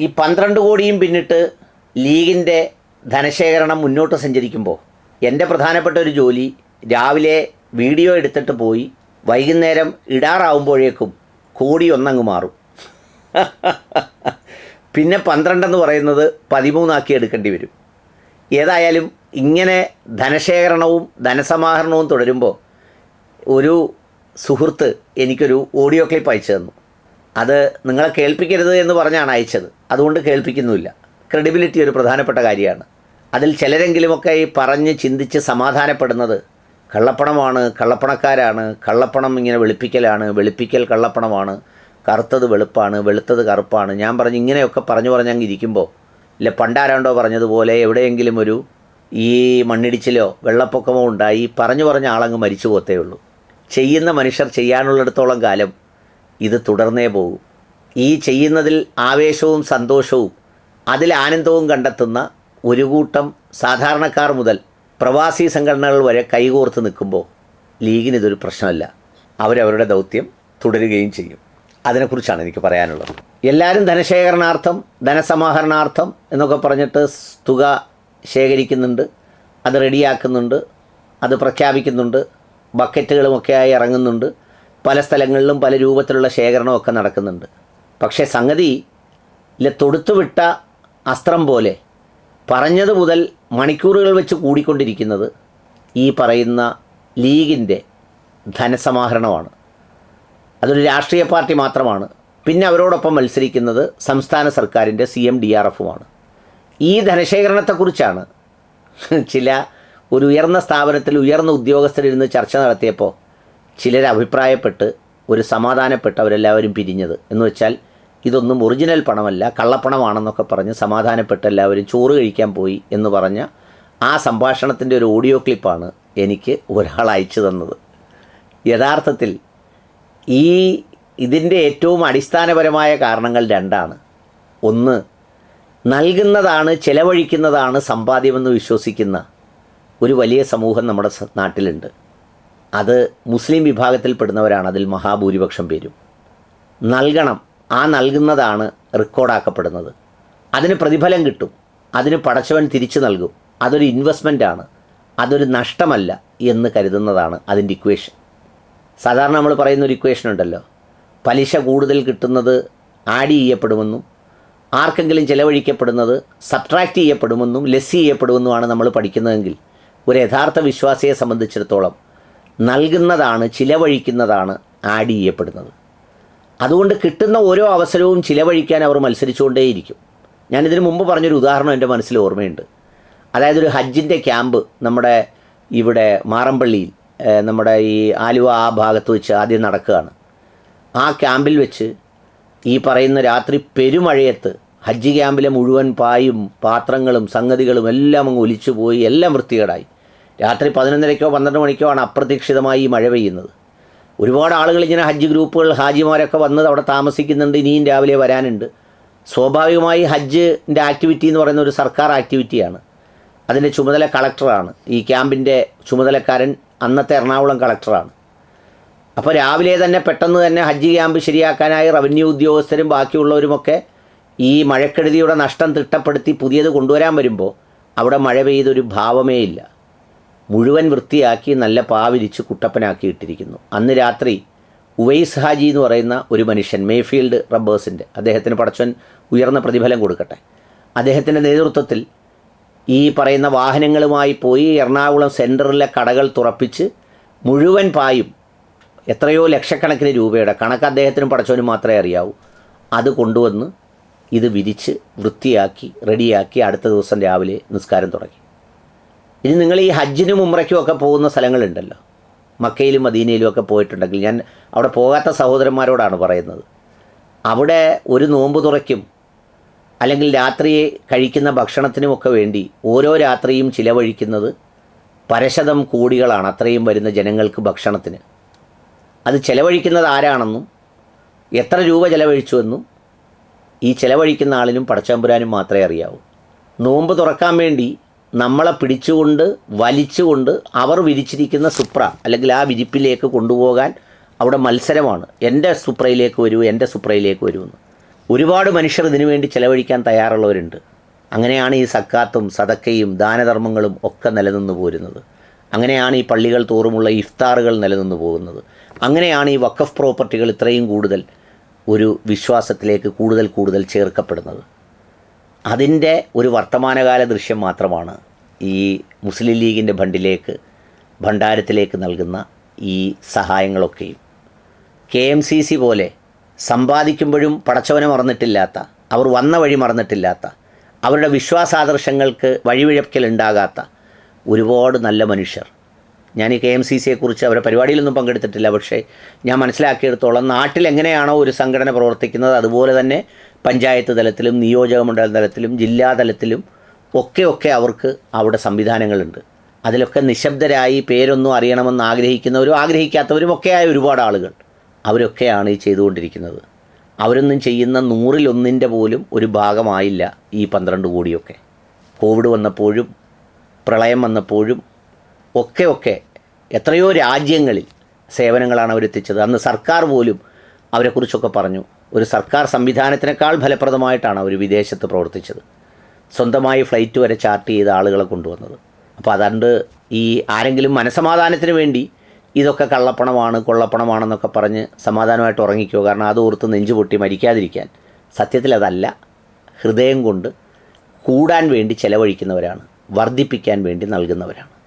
ഈ പന്ത്രണ്ട് കോടിയും പിന്നിട്ട് ലീഗിന്റെ ധനശേഖരണം മുന്നോട്ട് സഞ്ചരിക്കുമ്പോൾ എന്റെ പ്രധാനപ്പെട്ട ഒരു ജോലി രാവിലെ വീഡിയോ എടുത്തിട്ട് പോയി വൈകുന്നേരം ഇടാറാവുമ്പോഴേക്കും കോടി ഒന്നങ്ങ് മാറും. പിന്നെ പന്ത്രണ്ടെന്ന് പറയുന്നത് പതിമൂന്നാക്കി എടുക്കേണ്ടി വരും. ഏതായാലും ഇങ്ങനെ ധനശേഖരണവും ധനസമാഹരണവും തുടരുമ്പോൾ ഒരു സുഹൃത്ത് എനിക്കൊരു ഓഡിയോ ക്ലിപ്പ് അയച്ചു തന്നു. അത് നിങ്ങളെ കേൾപ്പിക്കരുത് എന്ന് പറഞ്ഞാണ് അയച്ചത്. അതുകൊണ്ട് കേൾപ്പിക്കുന്നുമില്ല. ക്രെഡിബിലിറ്റി ഒരു പ്രധാനപ്പെട്ട കാര്യമാണ്. അതിൽ ചിലരെങ്കിലുമൊക്കെ ഈ പറഞ്ഞ് ചിന്തിച്ച് സമാധാനപ്പെടുന്നത് കള്ളപ്പണമാണ് കള്ളപ്പണക്കാരാണ് കള്ളപ്പണം ഇങ്ങനെ വെളുപ്പിക്കലാണ് വെളുപ്പിക്കൽ കള്ളപ്പണമാണ് കറുത്തത് വെളുപ്പാണ് വെളുത്തത് കറുപ്പാണ്. ഞാൻ പറഞ്ഞ് ഇങ്ങനെയൊക്കെ പറഞ്ഞു പറഞ്ഞങ്ങ് ഇരിക്കുമ്പോൾ ഇല്ല പണ്ടാരാണ്ടോ പറഞ്ഞതുപോലെ എവിടെയെങ്കിലും ഒരു ഈ മണ്ണിടിച്ചിലോ വെള്ളപ്പൊക്കമോ ഉണ്ടായി പറഞ്ഞു പറഞ്ഞ ആളങ്ങ് മരിച്ചു പോത്തേ ഉള്ളൂ. ചെയ്യുന്ന മനുഷ്യർ ചെയ്യാനുള്ളിടത്തോളം കാലം ഇത് തുടർന്നേ പോകും. ഈ ചെയ്യുന്നതിൽ ആവേശവും സന്തോഷവും അതിൽ ആനന്ദവും കണ്ടെത്തുന്ന ഒരു കൂട്ടം സാധാരണക്കാർ മുതൽ പ്രവാസി സംഘടനകൾ വരെ കൈകോർത്ത് നിൽക്കുമ്പോൾ ലീഗിന് ഇതൊരു പ്രശ്നമല്ല. അവരവരുടെ ദൗത്യം തുടരുകയും ചെയ്യും. അതിനെക്കുറിച്ചാണ് എനിക്ക് പറയാനുള്ളത്. എല്ലാവരും ധനശേഖരണാർത്ഥം ധനസമാഹരണാർത്ഥം എന്നൊക്കെ പറഞ്ഞിട്ട് തുക ശേഖരിക്കുന്നുണ്ട് അത് റെഡിയാക്കുന്നുണ്ട് അത് പ്രഖ്യാപിക്കുന്നുണ്ട് ബക്കറ്റുകളുമൊക്കെയായി ഇറങ്ങുന്നുണ്ട്. പല സ്ഥലങ്ങളിലും പല രൂപത്തിലുള്ള ശേഖരണമൊക്കെ നടക്കുന്നുണ്ട്. പക്ഷേ സംഗതി ഇല്ല തൊടുത്തുവിട്ട അസ്ത്രം പോലെ പറഞ്ഞത് മുതൽ മണിക്കൂറുകൾ വെച്ച് കൂടിക്കൊണ്ടിരിക്കുന്നത് ഈ പറയുന്ന ലീഗിന്റെ ധനസമാഹരണമാണ്. അതൊരു രാഷ്ട്രീയ പാർട്ടി മാത്രമാണ്. പിന്നെ അവരോടൊപ്പം മത്സരിക്കുന്നത് സംസ്ഥാന സർക്കാരിന്റെ സി എം ഡി ആർ എഫുമാണ്. ഈ ധനശേഖരണത്തെക്കുറിച്ചാണ് ചില ഒരു ഉയർന്ന സ്ഥാപനത്തിൽ ഉയർന്ന ഉദ്യോഗസ്ഥരിരുന്ന് ചർച്ച നടത്തിയപ്പോൾ ചിലർ അഭിപ്രായപ്പെട്ട് ഒരു സമാധാനപ്പെട്ട് അവരെല്ലാവരും പിരിഞ്ഞത്. എന്ന് വെച്ചാൽ ഇതൊന്നും ഒറിജിനൽ പണമല്ല കള്ളപ്പണമാണെന്നൊക്കെ പറഞ്ഞ് സമാധാനപ്പെട്ട് എല്ലാവരും ചോറ് കഴിക്കാൻ പോയി എന്ന് പറഞ്ഞ ആ സംഭാഷണത്തിന്റെ ഒരു ഓഡിയോ ക്ലിപ്പാണ് എനിക്ക് ഒരാൾ അയച്ചു തന്നത്. യഥാർത്ഥത്തിൽ ഈ ഇതിന്റെ ഏറ്റവും അടിസ്ഥാനപരമായ കാരണങ്ങൾ രണ്ടാണ്. ഒന്ന് നൽകുന്നതാണ് ചെലവഴിക്കുന്നതാണ് സമ്പാദ്യമെന്ന് വിശ്വസിക്കുന്ന ഒരു വലിയ സമൂഹം നമ്മുടെ നാട്ടിലുണ്ട്. അത് മുസ്ലിം വിഭാഗത്തിൽപ്പെടുന്നവരാണ്. അതിൽ മഹാഭൂരിപക്ഷം പേരും. നൽകണം. ആ നൽകുന്നതാണ് റെക്കോർഡാക്കപ്പെടുന്നത്. അതിന് പ്രതിഫലം കിട്ടും. അതിന് പടച്ചവൻ തിരിച്ചു നൽകും. അതൊരു ഇൻവെസ്റ്റ്മെന്റാണ് അതൊരു നഷ്ടമല്ല എന്ന് കരുതുന്നതാണ് അതിന്റെ ഇക്വേഷൻ. സാധാരണ നമ്മൾ പറയുന്ന ഒരു ഇക്വേഷൻ ഉണ്ടല്ലോ. പലിശ കൂടുതൽ കിട്ടുന്നത് ആഡ് ചെയ്യപ്പെടുമെന്നും ആർക്കെങ്കിലും ചിലവഴിക്കപ്പെടുന്നത് സബ്ട്രാക്റ്റ് ചെയ്യപ്പെടുമെന്നും ലെസ് ചെയ്യപ്പെടുമെന്നുമാണ് നമ്മൾ പഠിക്കുന്നതെങ്കിൽ ഒരു യഥാർത്ഥ വിശ്വാസിയെ സംബന്ധിച്ചിടത്തോളം നൽകുന്നതാണ് ചിലവഴിക്കുന്നതാണ് ആഡ് ചെയ്യപ്പെടുന്നത്. അതുകൊണ്ട് കിട്ടുന്ന ഓരോ അവസരവും ചിലവഴിക്കാൻ അവർ മത്സരിച്ചുകൊണ്ടേയിരിക്കും. ഞാനിതിനു മുമ്പ് പറഞ്ഞൊരു ഉദാഹരണം എന്റെ മനസ്സിൽ ഓർമ്മയുണ്ട്. അതായത് ഒരു ഹജ്ജിന്റെ ക്യാമ്പ് നമ്മുടെ ഇവിടെ മാറമ്പള്ളിയിൽ നമ്മുടെ ഈ ആലുവ ആ ഭാഗത്ത് വെച്ച് ആദ്യം നടക്കുകയാണ്. ആ ക്യാമ്പിൽ വെച്ച് ഈ പറയുന്ന രാത്രി പെരുമഴയത്ത് ഹജ്ജ് ക്യാമ്പിലെ മുഴുവൻ പായും പാത്രങ്ങളും സംഗതികളും എല്ലാം അങ്ങ് ഒലിച്ചു പോയി എല്ലാം വൃത്തികേടായി. രാത്രി പതിനൊന്നരയ്ക്കോ പന്ത്രണ്ട് മണിക്കോ ആണ് അപ്രതീക്ഷിതമായി മഴ പെയ്യുന്നത്. ഒരുപാട് ആളുകൾ ഇങ്ങനെ ഹജ്ജ് ഗ്രൂപ്പുകൾ ഹാജിമാരൊക്കെ വന്ന് അവിടെ താമസിക്കുന്നുണ്ട് ഇനിയും രാവിലെ വരാനുണ്ട്. സ്വാഭാവികമായി ഹജ്ജിന്റെ ആക്ടിവിറ്റി എന്ന് പറയുന്ന ഒരു സർക്കാർ ആക്ടിവിറ്റിയാണ്. അതിന്റെ ചുമതല കളക്ടറാണ്. ഈ ക്യാമ്പിന്റെ ചുമതലക്കാരൻ അന്നത്തെ എറണാകുളം കളക്ടറാണ്. അപ്പോൾ രാവിലെ തന്നെ പെട്ടെന്ന് തന്നെ ഹജ്ജ് ക്യാമ്പ് ശരിയാക്കാനായി റവന്യൂ ഉദ്യോഗസ്ഥരും ബാക്കിയുള്ളവരുമൊക്കെ ഈ മഴക്കെടുതിയുടെ നഷ്ടം തിട്ടപ്പെടുത്തി പുതിയത് കൊണ്ടുവരാൻ വരുമ്പോൾ അവിടെ മഴ പെയ്തൊരു ഭാവമേ ഇല്ല. മുഴുവൻ വൃത്തിയാക്കി നല്ല പാവിരിച്ച് കുട്ടപ്പനാക്കി ഇട്ടിരിക്കുന്നു അന്ന് രാത്രി ഉവൈസ് ഹാജി എന്ന് പറയുന്ന ഒരു മനുഷ്യൻ മേഫീൽഡ് റബ്ബേഴ്സിന്റെ അദ്ദേഹത്തിന് പടച്ചവൻ ഉയർന്ന പ്രതിഫലം കൊടുക്കട്ടെ. അദ്ദേഹത്തിന്റെ നേതൃത്വത്തിൽ ഈ പറയുന്ന വാഹനങ്ങളുമായി പോയി എറണാകുളം സെന്ററിലെ കടകൾ തുറപ്പിച്ച് മുഴുവൻ പായും എത്രയോ ലക്ഷക്കണക്കിന് രൂപയുടെ കണക്ക് അദ്ദേഹത്തിനും പടച്ചവനും മാത്രമേ അറിയാവൂ. അത് കൊണ്ടുവന്ന് ഇത് വിരിച്ച് വൃത്തിയാക്കി റെഡിയാക്കി അടുത്ത ദിവസം രാവിലെ നിസ്കാരം തുടങ്ങി. ഇനി നിങ്ങൾ ഈ ഹജ്ജിനും ഉമ്രയ്ക്കും ഒക്കെ പോകുന്ന സ്ഥലങ്ങളുണ്ടല്ലോ. മക്കയിലും മദീനയിലും ഒക്കെ പോയിട്ടുണ്ടെങ്കിൽ ഞാൻ അവിടെ പോകാത്ത സഹോദരന്മാരോടാണ് പറയുന്നത്. അവിടെ ഒരു നോമ്പ് തുറയ്ക്കും അല്ലെങ്കിൽ രാത്രി കഴിക്കുന്ന ഭക്ഷണത്തിനുമൊക്കെ വേണ്ടി ഓരോ രാത്രിയും ചിലവഴിക്കുന്നത് പരശതം കോടികളാണ് അത്രയും വരുന്ന ജനങ്ങൾക്ക് ഭക്ഷണത്തിന്. അത് ചിലവഴിക്കുന്നത് ആരാണെന്നും എത്ര രൂപ ചിലവഴിച്ചുവെന്നും ഈ ചിലവഴിക്കുന്ന ആളിനും പടച്ചമ്പുരാനും മാത്രമേ അറിയാവൂ. നോമ്പ് തുറക്കാൻ വേണ്ടി നമ്മളെ പിടിച്ചുകൊണ്ട് വലിച്ചുകൊണ്ട് അവർ വിരിച്ചിരിക്കുന്ന സുപ്ര അല്ലെങ്കിൽ ആ വിരിപ്പിലേക്ക് കൊണ്ടുപോകാൻ അവിടെ മത്സരമാണ്. എന്റെ സുപ്രയിലേക്ക് വരൂ എന്റെ സുപ്രയിലേക്ക് വരൂ എന്ന്. ഒരുപാട് മനുഷ്യർ ഇതിനു വേണ്ടി ചെലവഴിക്കാൻ തയ്യാറുള്ളവരുണ്ട്. അങ്ങനെയാണ് ഈ സക്കാത്തും സതക്കയും ദാനധർമ്മങ്ങളും ഒക്കെ നിലനിന്ന് പോരുന്നത്. അങ്ങനെയാണ് ഈ പള്ളികൾ തോറുമുള്ള ഇഫ്താറുകൾ നിലനിന്ന് പോകുന്നത്. അങ്ങനെയാണ് ഈ വക്കഫ് പ്രോപ്പർട്ടികൾ ഇത്രയും കൂടുതൽ ഒരു വിശ്വാസത്തിലേക്ക് കൂടുതൽ കൂടുതൽ ചേർക്കപ്പെടുന്നത്. അതിന്റെ ഒരു വർത്തമാനകാല ദൃശ്യം മാത്രമാണ് ഈ മുസ്ലിം ലീഗിന്റെ ഫണ്ടിലേക്ക് ഭണ്ഡാരത്തിലേക്ക് നൽകുന്ന ഈ സഹായങ്ങളൊക്കെയും. കെ എം സി സി പോലെ സമ്പാദിക്കുമ്പോഴും പടച്ചവനെ മറന്നിട്ടില്ലാത്ത അവർ വന്ന വഴി മറന്നിട്ടില്ലാത്ത അവരുടെ വിശ്വാസാദർശങ്ങൾക്ക് വഴിവിഴക്കലുണ്ടാകാത്ത ഒരുപാട് നല്ല മനുഷ്യർ. ഞാൻ ഈ കെ എം സി സിയെക്കുറിച്ച് അവരുടെ പരിപാടിയിലൊന്നും പങ്കെടുത്തിട്ടില്ല പക്ഷേ ഞാൻ മനസ്സിലാക്കിയെടുത്തോളം നാട്ടിൽ എങ്ങനെയാണോ ഒരു സംഘടന പ്രവർത്തിക്കുന്നത് അതുപോലെ തന്നെ പഞ്ചായത്ത് തലത്തിലും നിയോജകമണ്ഡല തലത്തിലും ജില്ലാ തലത്തിലും ഒക്കെ ഒക്കെ അവർക്ക് അവിടെ സംവിധാനങ്ങളുണ്ട്. അതിലൊക്കെ നിശബ്ദരായി പേരൊന്നും അറിയണമെന്ന് ആഗ്രഹിക്കുന്നവരും ആഗ്രഹിക്കാത്തവരും ഒക്കെയായ ഒരുപാട് ആളുകൾ അവരൊക്കെയാണ് ഈ ചെയ്തുകൊണ്ടിരിക്കുന്നത്. അവരൊന്നും ചെയ്യുന്ന നൂറിലൊന്നിന്റെ പോലും ഒരു ഭാഗമായില്ല ഈ പന്ത്രണ്ട് കോടിയൊക്കെ. കോവിഡ് വന്നപ്പോഴും പ്രളയം വന്നപ്പോഴും ഒക്കെ ഒക്കെ എത്രയോ രാജ്യങ്ങളിൽ സേവനങ്ങളാണ് അവരെത്തിച്ചത്. അന്ന് സർക്കാർ പോലും അവരെക്കുറിച്ചൊക്കെ പറഞ്ഞു. ഒരു സർക്കാർ സംവിധാനത്തിനേക്കാൾ ഫലപ്രദമായിട്ടാണ് അവർ വിദേശത്ത് പ്രവർത്തിച്ചത്. സ്വന്തമായി ഫ്ലൈറ്റ് വരെ ചാർട്ട് ചെയ്ത ആളുകളെ കൊണ്ടുവന്നത്. അപ്പോൾ അതുകൊണ്ട് ഈ ആരെങ്കിലും മനസമാധാനത്തിന് വേണ്ടി ഇതൊക്കെ കള്ളപ്പണമാണ് കൊള്ളപ്പണമാണെന്നൊക്കെ പറഞ്ഞ് സമാധാനമായിട്ട് ഉറങ്ങിക്കോ. കാരണം അത് ഓർത്ത് നെഞ്ചു പൊട്ടി മരിക്കാതിരിക്കാൻ. സത്യത്തിൽ അതല്ല. ഹൃദയം കൊണ്ട് കൂടാൻ വേണ്ടി ചെലവഴിക്കുന്നവരാണ്. വർദ്ധിപ്പിക്കാൻ വേണ്ടി നൽകുന്നവരാണ്.